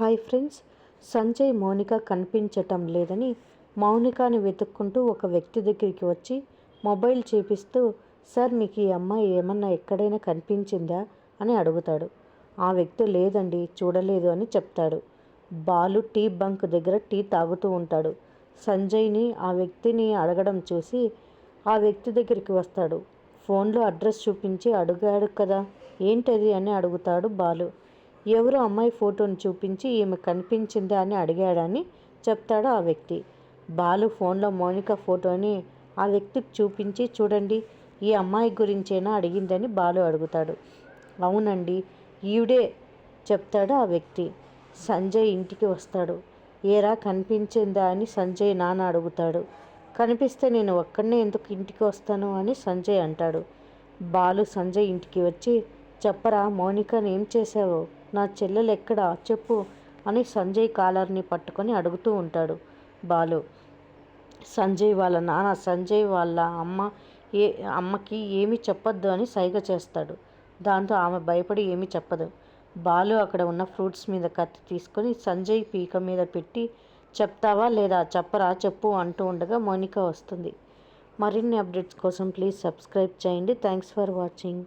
Hi friends Sanjay Mounika కనిపించటం లేదని మౌనికాని వెతుక్కుంటూ ఒక వ్యక్తి దగ్గరికి వచ్చి మొబైల్ చూపిస్తూ సార్ మీకు ఈ అమ్మాయి ఏమన్నా ఎక్కడైనా కనిపించిందా? అని అడుగుతాడు. ఆ వ్యక్తి లేదండి చూడలేదు అని చెప్తాడు. బాలు టీ బంక్ దగ్గర టీ తాగుతూ ఉంటాడు. సంజయ్ని ఆ వ్యక్తిని అడగడం చూసి ఆ వ్యక్తి దగ్గరికి వస్తాడు. ఫోన్లో అడ్రస్ చూపించి అడిగాడు కదా ఏంటది? అని అడుగుతాడు బాలు. ఎవరు అమ్మాయి ఫోటోని చూపించి ఈమె కనిపించిందా అని అడిగాడని చెప్తాడు ఆ వ్యక్తి. బాలు ఫోన్లో మౌనిక ఫోటోని ఆ వ్యక్తికి చూపించి చూడండి ఈ అమ్మాయి గురించేనా అడిగిందని బాలు అడుగుతాడు. అవునండి ఈవిడే చెప్తాడు ఆ వ్యక్తి. సంజయ్ ఇంటికి వస్తాడు. ఏరా కనిపించిందా అని సంజయ్ నాన్న అడుగుతాడు. కనిపిస్తే నేను ఒక్కడనే ఎందుకు ఇంటికి వస్తాను అని సంజయ్ అంటాడు. బాలు సంజయ్ ఇంటికి వచ్చి చెప్పరా మౌనికను ఏం చేశావు? నా చెల్లెలు ఎక్కడా చెప్పు అని సంజయ్ కాలర్ని పట్టుకొని అడుగుతూ ఉంటాడు. బాలు సంజయ్ వాళ్ళ నాన్న సంజయ్ వాళ్ళ అమ్మ ఏ అమ్మకి ఏమీ చెప్పొద్దు అని సైగ చేస్తాడు. దాంతో ఆమె భయపడి ఏమీ చెప్పదు. బాలు అక్కడ ఉన్న ఫ్రూట్స్ మీద కత్తి తీసుకొని సంజయ్ పీక మీద పెట్టి చెప్తావా లేదా? చెప్పరా? చెప్పు అంటూ ఉండగా మోనిక వస్తుంది. మరిన్ని అప్డేట్స్ కోసం ప్లీజ్ సబ్స్క్రైబ్ చేయండి. Thanks for watching.